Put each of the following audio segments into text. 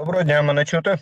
Доброго дня, мене чути?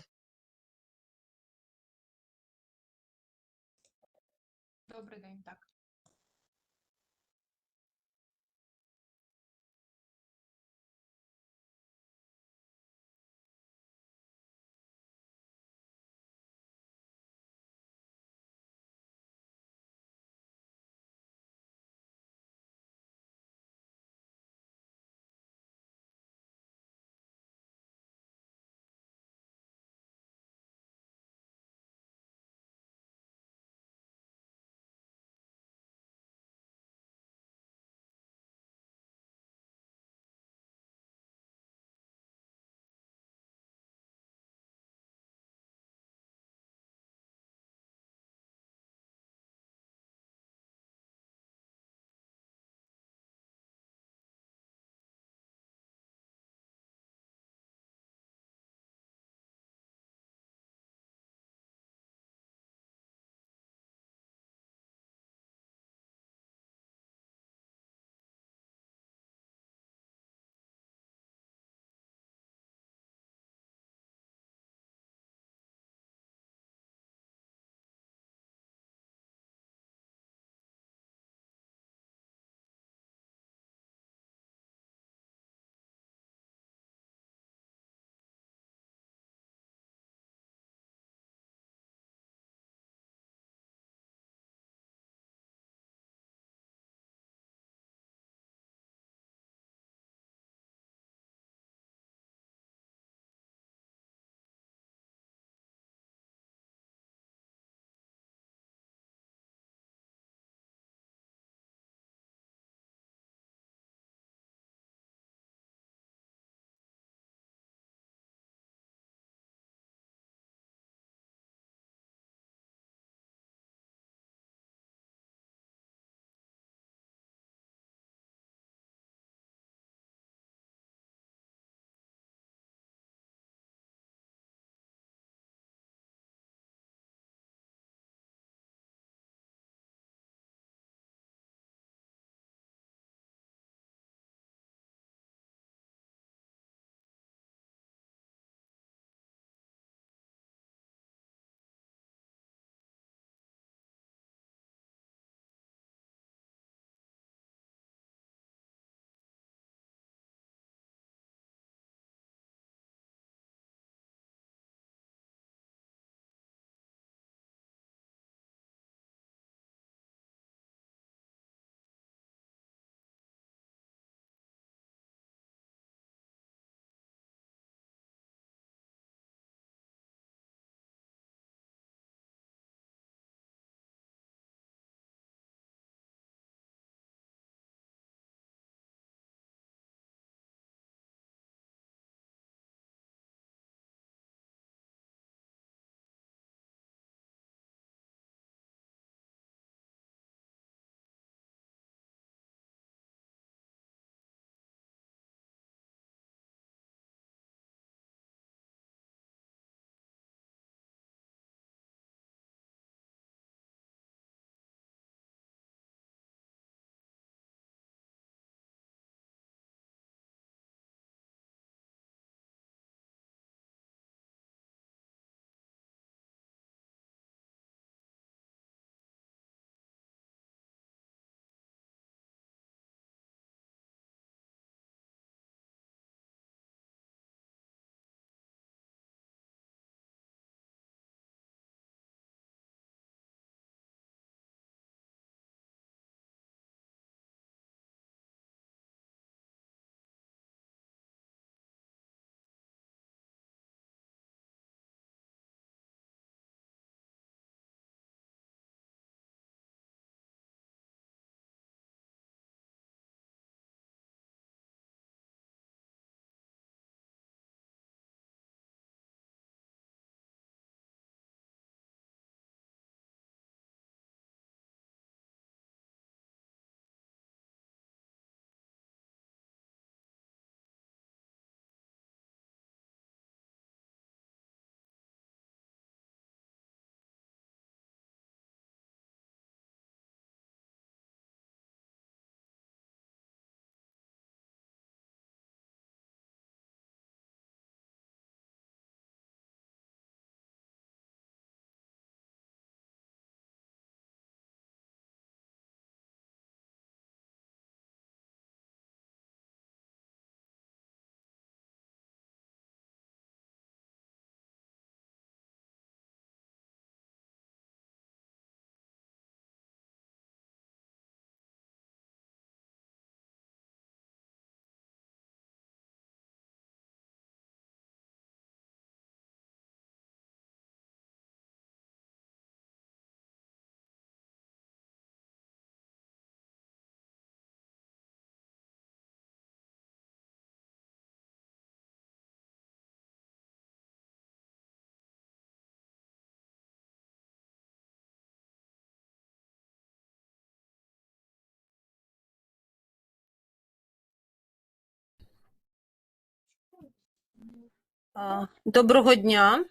Доброго дня.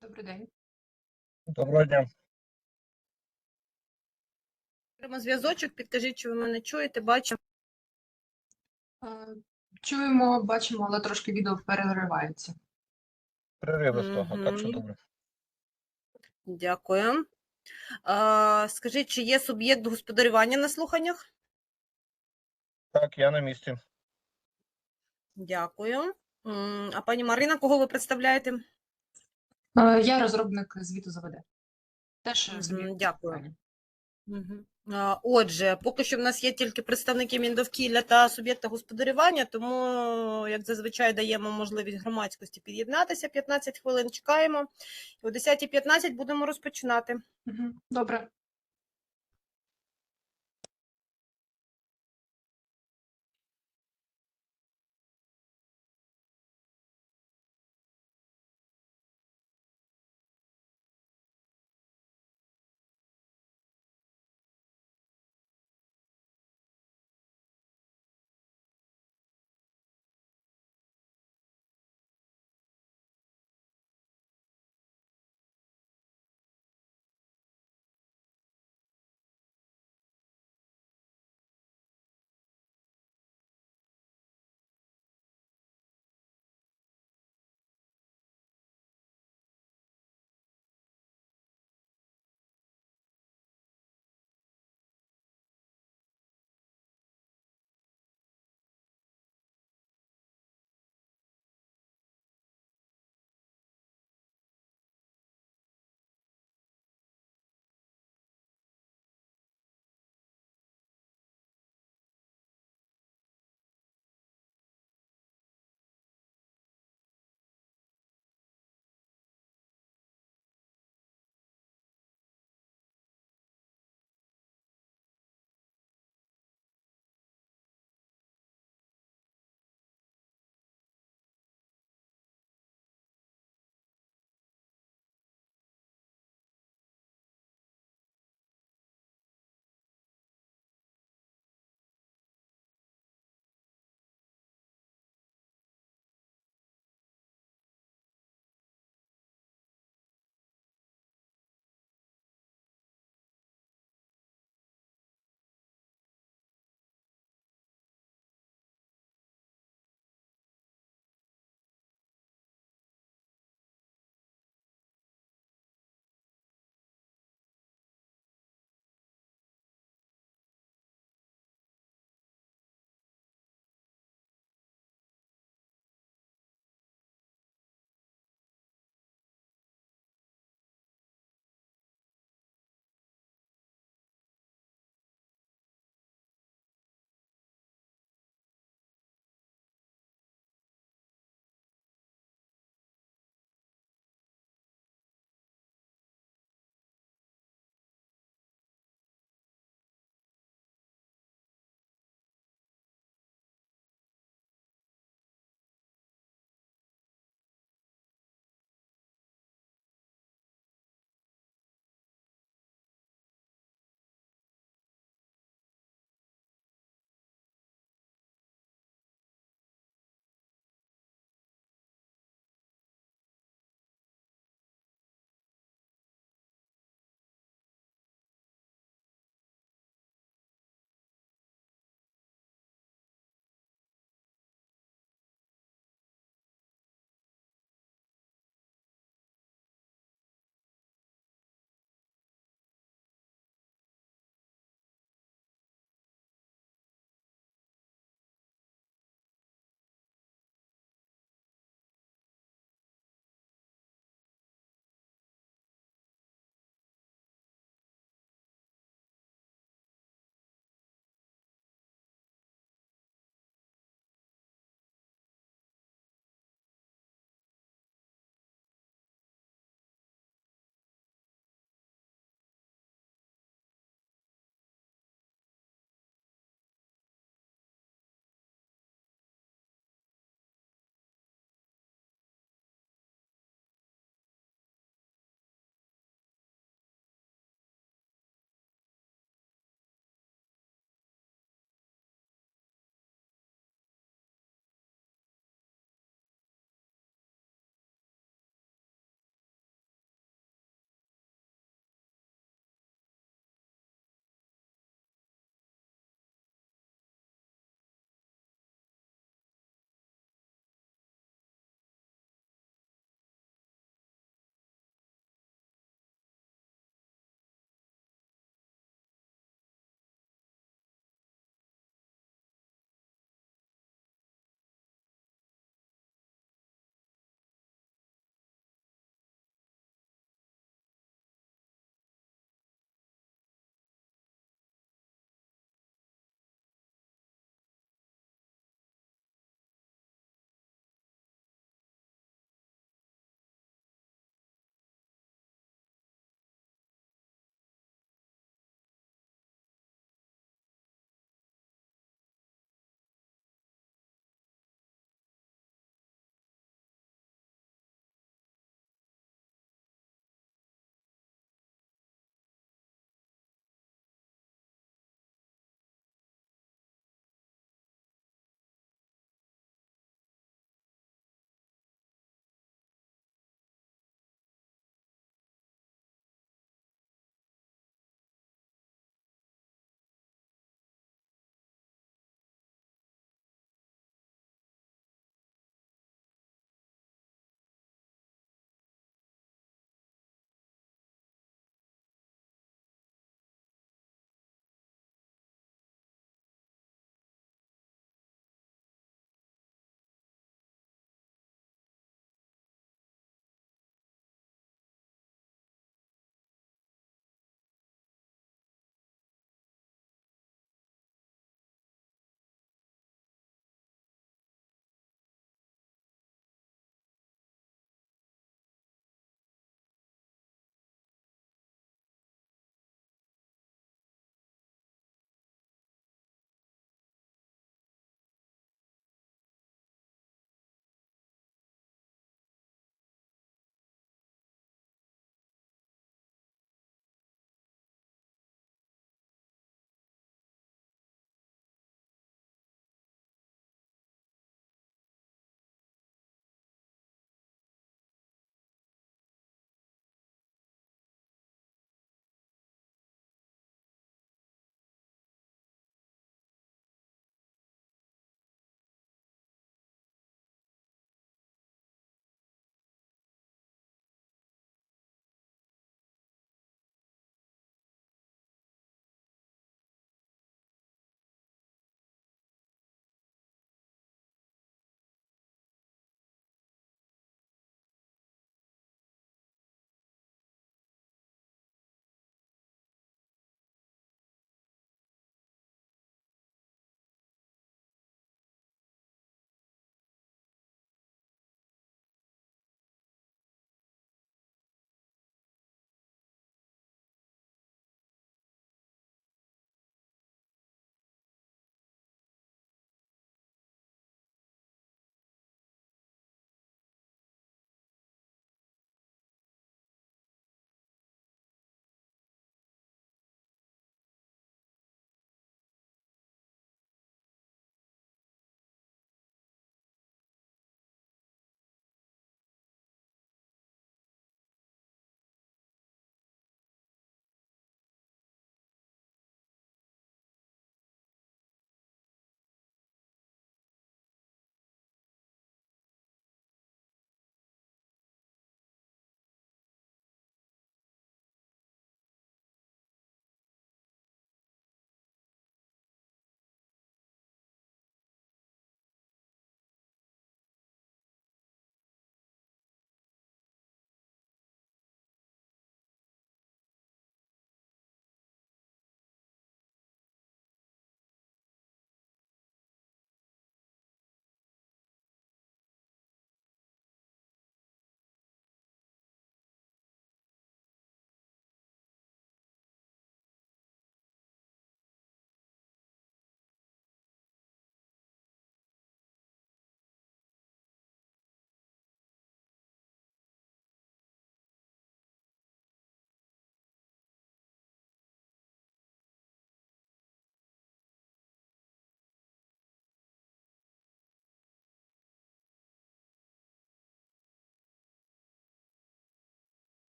Добрий день. Доброго дня. Беремо зв'язочок, підкажіть, чи ви мене чуєте, бачите. Е, Чуємо, бачимо, але трошки відео переривається. Перериви з того, так що добре. Дякую. Скажіть, чи є суб'єкт господарювання на слуханнях? Так, я на місці. Дякую. А пані Марина, кого ви представляєте? Е, Я розробник звіту ЗВД. Теж дякую. Отже, поки що в нас є тільки представники Міндовкілля та суб'єкта господарювання, тому, як зазвичай, даємо можливість громадськості під'єднатися. 15 хвилин чекаємо. О 10.15 будемо розпочинати. Добре.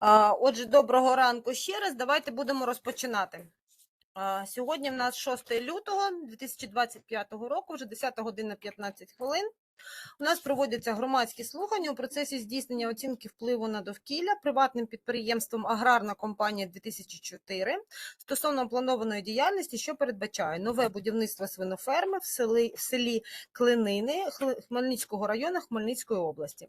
Отже, доброго ранку ще раз. Давайте будемо розпочинати. Сьогодні в нас 6 лютого 2025 року, вже 10 година 15 хвилин. У нас проводяться громадські слухання у процесі здійснення оцінки впливу на довкілля приватним підприємством Аграрна компанія 2004 стосовно планованої діяльності, що передбачає нове будівництво свиноферми в селі, в селі Клинини Хмельницького району Хмельницької області.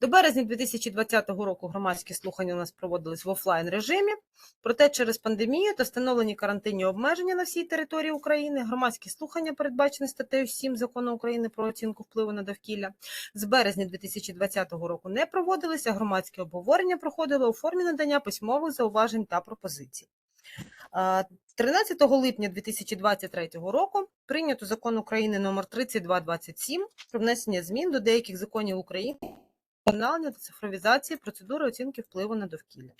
До березня 2020 року громадські слухання у нас проводились в офлайн режимі. Проте через пандемію та встановлені карантинні обмеження на всій території України громадські слухання, передбачені статтею 7 закону України про оцінку впливу на довкілля, з березня 2020 року не проводилися. Громадські обговорення проходили у формі надання письмових зауважень та пропозицій. А, 13 липня 2023 року прийнято закон України номер 3227 про внесення змін до деяких законів України вдосконалення та цифровізації процедури оцінки впливу на довкілля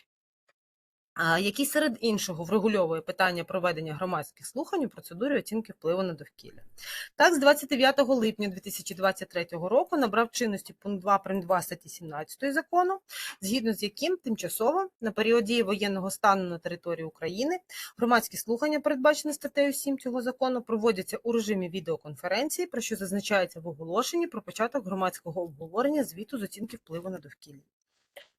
який серед іншого врегульовує питання проведення громадських слухань у процедурі оцінки впливу на довкілля. Так, з 29 липня 2023 року набрав чинності пункт 2 прим. 2 статті 17 закону, згідно з яким тимчасово на період дії воєнного стану на території України громадські слухання, передбачені статтею 7 цього закону, проводяться у режимі відеоконференції, про що зазначається в оголошенні про початок громадського обговорення звіту з оцінки впливу на довкілля.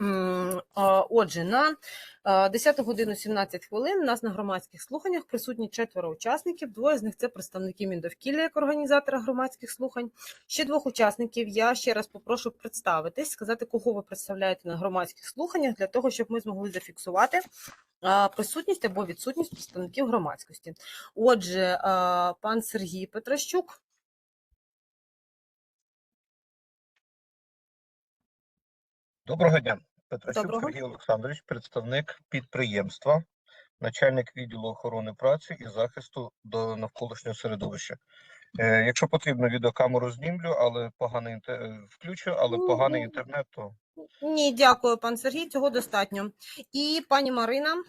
Отже, на а, 10 годину 17 хвилин у нас на громадських слуханнях присутні четверо учасників. Двоє з них це представники Міндовкілля як організатора громадських слухань. Ще двох учасників я ще раз попрошу представитись, сказати, кого ви представляєте на громадських слуханнях, для того, щоб ми змогли зафіксувати присутність або відсутність представників громадськості. Отже, пан Сергій Петрощук. Доброго дня. Петросюк Доброго. Сергій Олександрович, представник підприємства, начальник відділу охорони праці і захисту до навколишнього середовища. Е, якщо потрібно, відеокамеру знімлю, але поганий інте- е, включу, але поганий інтернет, то Ні, дякую, пан Сергій, цього достатньо. І пані Марина.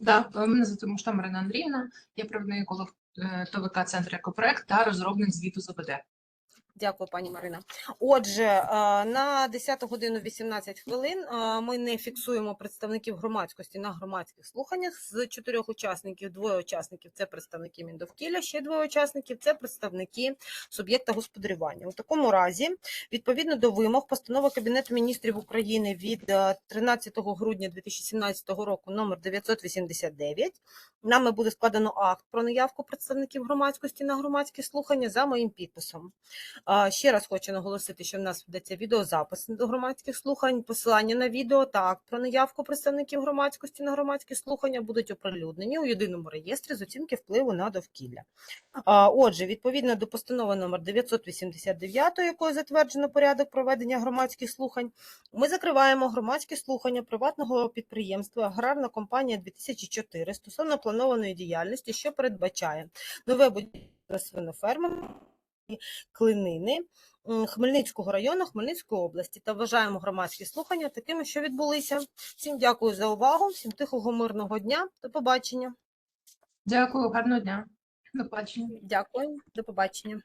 Да, е, мене звати Мушта Марина Андріївна, я провідний еколог е, ТВК Центр Екопроект та розробник звіту з ОВД. Дякую, пані Марина. Отже, е, на 10 годину 18 хвилин е, ми не фіксуємо представників громадськості на громадських слуханнях. З чотирьох учасників двоє учасників це представники Міндовкілля, ще двоє учасників це представники суб'єкта господарювання. У такому разі, відповідно до вимог постанови Кабінету міністрів України від е, 13 грудня 2017 року номер 989, нами буде складено акт про наявку представників громадськості на громадські слухання за моїм підписом. Ще раз хочу наголосити, що в нас ведеться відеозапис до громадських слухань, посилання на відео та акт про наявку представників громадськості на громадські слухання будуть оприлюднені у єдиному реєстрі з оцінки впливу на довкілля. Отже, відповідно до постанови номер 989, якою затверджено порядок проведення громадських слухань, ми закриваємо громадські слухання приватного підприємства Аграрна компанія 2004 стосовно планованої діяльності, що передбачає нове будівництво свиноферми Клинини Хмельницького району Хмельницької області та вважаємо громадські слухання такими, що відбулися. Всім дякую за увагу, всім тихого мирного дня. До побачення. Дякую, гарного дня. До побачення. Дякую, до побачення.